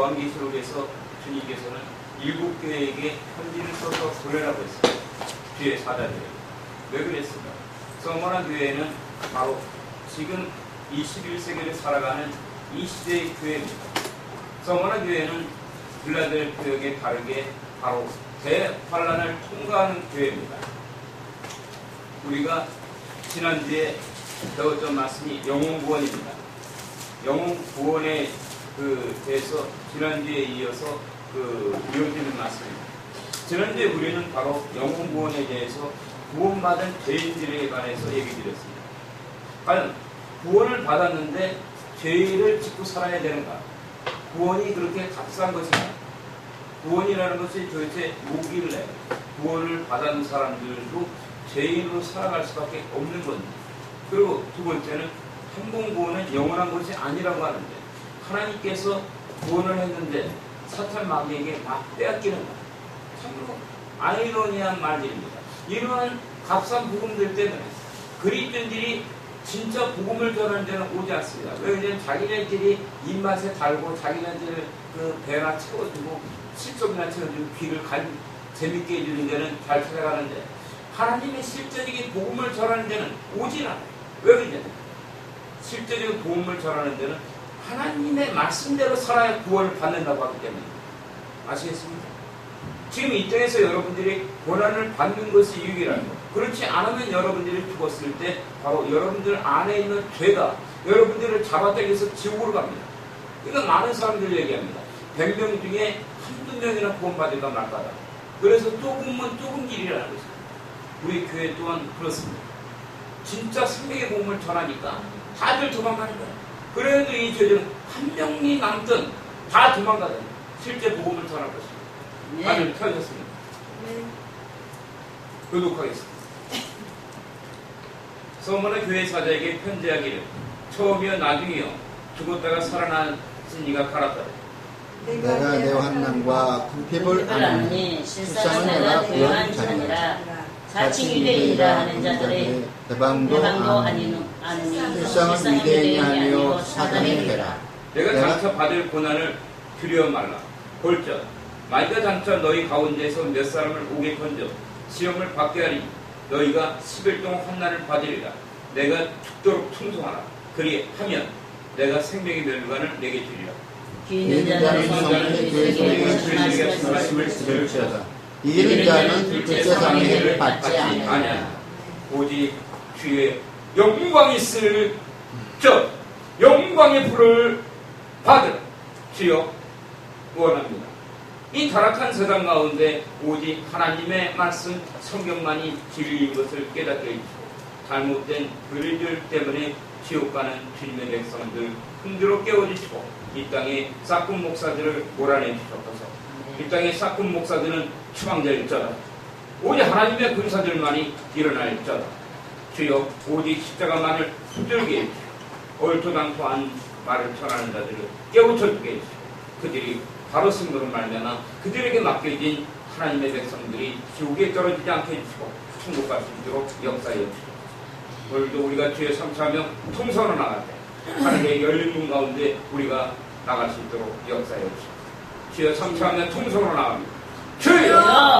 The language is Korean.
요한계시록에서 주님께서는 일곱 교회에게 편지를 써서 보내라고 했어요. 뒤에 사자들에게. 왜 그랬을까? 서머나 교회는 바로 지금 21세기를 살아가는 이 시대의 교회입니다. 서머나 교회는 빌라델피아에 다르게 바로 대환란을 통과하는 교회입니다. 우리가 지난주에 배웠던 말씀이 영혼 구원입니다. 영혼 구원에 그 대해서 지난주에 이어서 그 이어지는 말씀입니다. 지난주에 우리는 바로 영혼 구원에 대해서 구원받은 죄인들에 관해서 얘기 드렸습니다. 과연 구원을 받았는데 죄를 짓고 살아야 되는가? 구원이 그렇게 값싼 것인가? 구원이라는 것이 도대체 뭐길래 구원을 받은 사람들도 죄인으로 살아갈 수밖에 없는 건지. 그리고 두 번째는 한번 구원은 영원한 것이 아니라고 하는데 하나님께서 구원을 했는데 사탄 마귀에게 막 빼앗기는 것. 참으로 아이러니한 말들입니다. 이러한 값싼 복음들 때문에 그리스도인들이 진짜 복음을 전하는 데는 오지 않습니다. 왜냐하면 자기네들이 입맛에 달고 자기네들 그 배나 채워주고 실속이나 채워주고 귀를 간 재밌게 해주는 데는 잘 찾아가는데 하나님의 실제적인 복음을 전하는 데는 오진 않아요. 왜 그러냐? 실제적인 복음을 전하는 데는 하나님의 말씀대로 살아야 구원을 받는다고 하기 때문에 아시겠습니까? 지금 이 땅에서 여러분들이 고난을 받는 것이 유일한 것. 그렇지 않으면 여러분들이 죽었을 때 바로 여러분들 안에 있는 죄가 여러분들을 잡아당겨서 지옥으로 갑니다. 이거 많은 사람들이 얘기합니다. 100명 중에 한두 명이나 구원받을까 말까다. 그래서 조금은 조금 길이라는 것입니다. 우리 교회 또한 그렇습니다. 진짜 생명의 복음을 전하니까 다들 도망가는 거예요. 그래도 이 죄들은 한 명이 남든 다 도망가요. 실제 복음을 전할 것입니다. 네. 다들 펴졌습니다. 교독하겠습니다. 서머나 교회 사자에게 편지하기를 처음이여 나중이여 죽었다가 살아난 이가 갈았다. 내가 내 환난과 궁핍을 아니 실상은 내가 부여한 자니라 자칭 유대인이라 하는 자들의 대방도 대방도 아니니 실상은 유대인이 아니요 사단의 회라 내가 장차 받을 고난을 두려워 말라. 볼전 만가 장차 너희 가운데서 몇 사람을 오게 던져 시험을 받게 하리 너희가 10일 동안 환난을 받으리라. 내가 죽도록 충성하라. 그리하면 내가 생명의 멸관을 내게 주리라. 귀 있는 자는 성령의 말씀하시는 말씀을 들을지어다 이기는 자는 둘째 세상의 해를 받지 아니하냐 오직 주의 영광이 있을 저 영광의 불을 받으라 주여 원합니다. 이 타락한 세상 가운데 오직 하나님의 말씀 성경만이 진리인 것을 깨닫게 해주시고 잘못된 그리들 때문에 지옥 가는 주님의 백성들 흔들어 깨워주시고 이 땅에 싹군 목사들을 몰아내 주셔서 이 땅의 싹군 목사들은 추방될자다. 오직 하나님의 군사들만이 일어날자다. 주여 오직 십자가만을 붙들게 해주시고 얼토당토 한 말을 전하는 자들을 깨우쳐 주게 해주시고 그들이 바로 승부를 말려나 그들에게 맡겨진 하나님의 백성들이 지옥에 떨어지지 않게 해주시고 천국 갈 수 있도록 역사해 주시고 오늘도 우리가 주의 삼차하며 통선을 나갈 때 하늘의 열린 문 가운데 우리가 나갈 수 있도록 역사해 주시고 주여 삼차하며 통선으로 나갑니다. 주여!